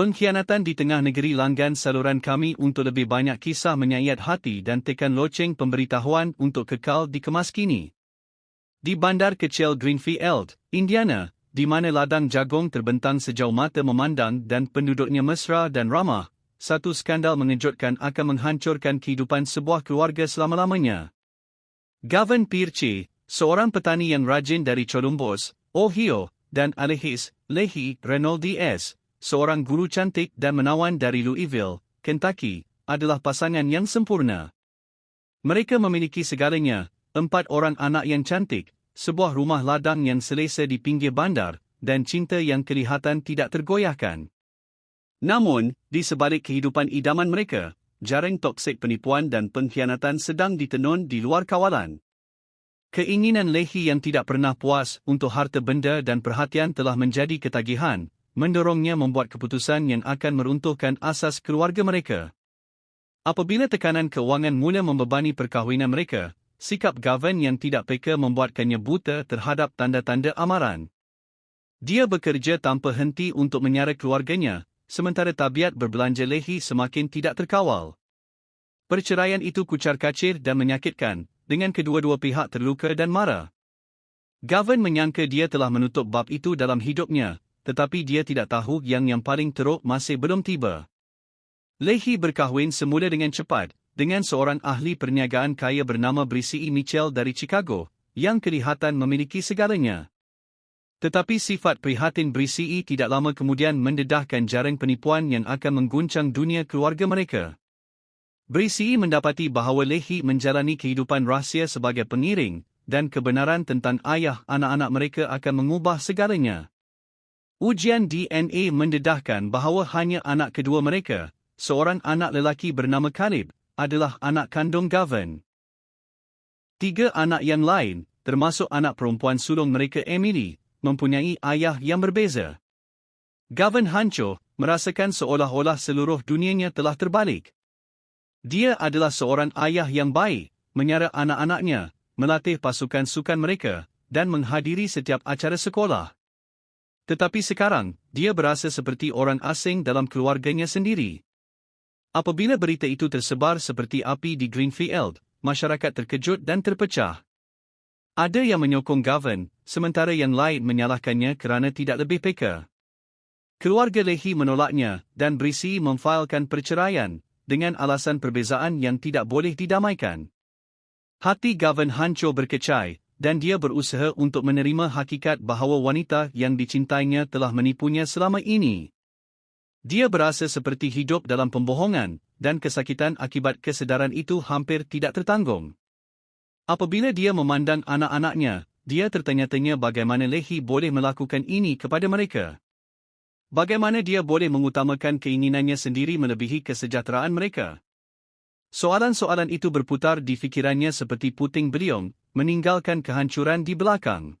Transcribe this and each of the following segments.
Pengkhianatan di tengah negeri langgan saluran kami untuk lebih banyak kisah menyayat hati dan tekan loceng pemberitahuan untuk kekal dikemas kini. Di bandar kecil Greenfield, Indiana, di mana ladang jagung terbentang sejauh mata memandang dan penduduknya mesra dan ramah, satu skandal mengejutkan akan menghancurkan kehidupan sebuah keluarga selama-lamanya. Gavin Pirce, seorang petani yang rajin dari Columbus, Ohio, dan Alehis, Lehi, Reynolds S., seorang guru cantik dan menawan dari Louisville, Kentucky, adalah pasangan yang sempurna. Mereka memiliki segalanya, empat orang anak yang cantik, sebuah rumah ladang yang selesa di pinggir bandar, dan cinta yang kelihatan tidak tergoyahkan. Namun, di sebalik kehidupan idaman mereka, jaring toksik penipuan dan pengkhianatan sedang ditenun di luar kawalan. Keinginan Lehi yang tidak pernah puas untuk harta benda dan perhatian telah menjadi ketagihan, mendorongnya membuat keputusan yang akan meruntuhkan asas keluarga mereka. Apabila tekanan kewangan mula membebani perkahwinan mereka, sikap Gavin yang tidak peka membuatkannya buta terhadap tanda-tanda amaran. Dia bekerja tanpa henti untuk menyara keluarganya, sementara tabiat berbelanja lehi semakin tidak terkawal. Perceraian itu kucar kacir dan menyakitkan, dengan kedua-dua pihak terluka dan marah. Gavin menyangka dia telah menutup bab itu dalam hidupnya, tetapi dia tidak tahu yang yang paling teruk masih belum tiba. Lehi berkahwin semula dengan cepat, dengan seorang ahli perniagaan kaya bernama Brisi E. Mitchell dari Chicago, yang kelihatan memiliki segalanya. Tetapi sifat prihatin Brisi E. tidak lama kemudian mendedahkan jaring penipuan yang akan mengguncang dunia keluarga mereka. Brisi E. mendapati bahawa Lehi menjalani kehidupan rahsia sebagai pengiring, dan kebenaran tentang ayah anak-anak mereka akan mengubah segalanya. Ujian DNA mendedahkan bahawa hanya anak kedua mereka, seorang anak lelaki bernama Caleb, adalah anak kandung Gavin. Tiga anak yang lain, termasuk anak perempuan sulung mereka Emily, mempunyai ayah yang berbeza. Gavin hancur, merasakan seolah-olah seluruh dunianya telah terbalik. Dia adalah seorang ayah yang baik, menyara anak-anaknya, melatih pasukan sukan mereka, dan menghadiri setiap acara sekolah. Tetapi sekarang, dia berasa seperti orang asing dalam keluarganya sendiri. Apabila berita itu tersebar seperti api di Greenfield, masyarakat terkejut dan terpecah. Ada yang menyokong Gavin, sementara yang lain menyalahkannya kerana tidak lebih peka. Keluarga Lehi menolaknya dan berisi memfailkan perceraian dengan alasan perbezaan yang tidak boleh didamaikan. Hati Gavin hancur berkecai, dan dia berusaha untuk menerima hakikat bahawa wanita yang dicintainya telah menipunya selama ini. Dia berasa seperti hidup dalam pembohongan, dan kesakitan akibat kesedaran itu hampir tidak tertanggung. Apabila dia memandang anak-anaknya, dia tertanya-tanya bagaimana Lehi boleh melakukan ini kepada mereka. Bagaimana dia boleh mengutamakan keinginannya sendiri melebihi kesejahteraan mereka? Soalan-soalan itu berputar di fikirannya seperti puting beliung, meninggalkan kehancuran di belakang.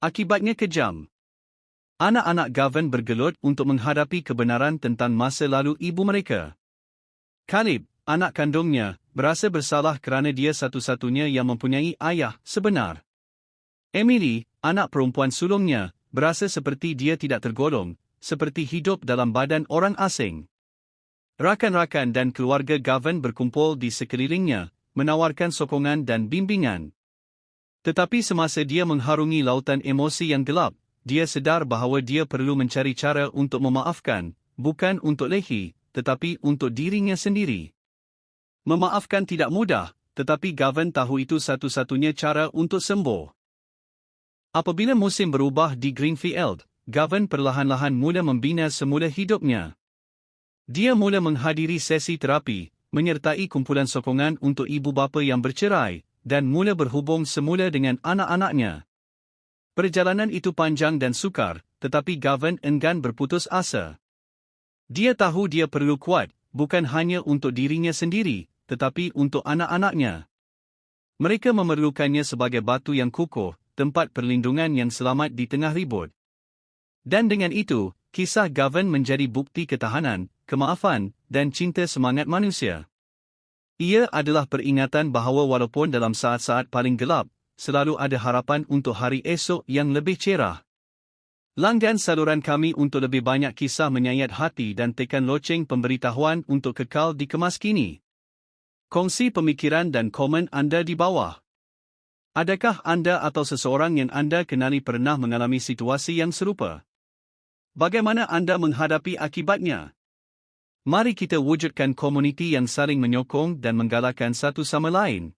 Akibatnya kejam. Anak-anak Gavin bergelut untuk menghadapi kebenaran tentang masa lalu ibu mereka. Caleb, anak kandungnya, berasa bersalah kerana dia satu-satunya yang mempunyai ayah sebenar. Emily, anak perempuan sulungnya, berasa seperti dia tidak tergolong, seperti hidup dalam badan orang asing. Rakan-rakan dan keluarga Gavin berkumpul di sekelilingnya, menawarkan sokongan dan bimbingan. Tetapi semasa dia mengharungi lautan emosi yang gelap, dia sedar bahawa dia perlu mencari cara untuk memaafkan, bukan untuk Lehi, tetapi untuk dirinya sendiri. Memaafkan tidak mudah, tetapi Gavin tahu itu satu-satunya cara untuk sembuh. Apabila musim berubah di Greenfield, Gavin perlahan-lahan mula membina semula hidupnya. Dia mula menghadiri sesi terapi, menyertai kumpulan sokongan untuk ibu bapa yang bercerai, dan mula berhubung semula dengan anak-anaknya. Perjalanan itu panjang dan sukar, tetapi Gavin enggan berputus asa. Dia tahu dia perlu kuat, bukan hanya untuk dirinya sendiri, tetapi untuk anak-anaknya. Mereka memerlukannya sebagai batu yang kukuh, tempat perlindungan yang selamat di tengah ribut. Dan dengan itu, kisah Gavin menjadi bukti ketahanan, kemaafan, dan cinta semangat manusia. Ia adalah peringatan bahawa walaupun dalam saat-saat paling gelap, selalu ada harapan untuk hari esok yang lebih cerah. Langgan saluran kami untuk lebih banyak kisah menyayat hati dan tekan loceng pemberitahuan untuk kekal di kemas kini. Kongsi pemikiran dan komen anda di bawah. Adakah anda atau seseorang yang anda kenali pernah mengalami situasi yang serupa? Bagaimana anda menghadapi akibatnya? Mari kita wujudkan komuniti yang saling menyokong dan menggalakkan satu sama lain.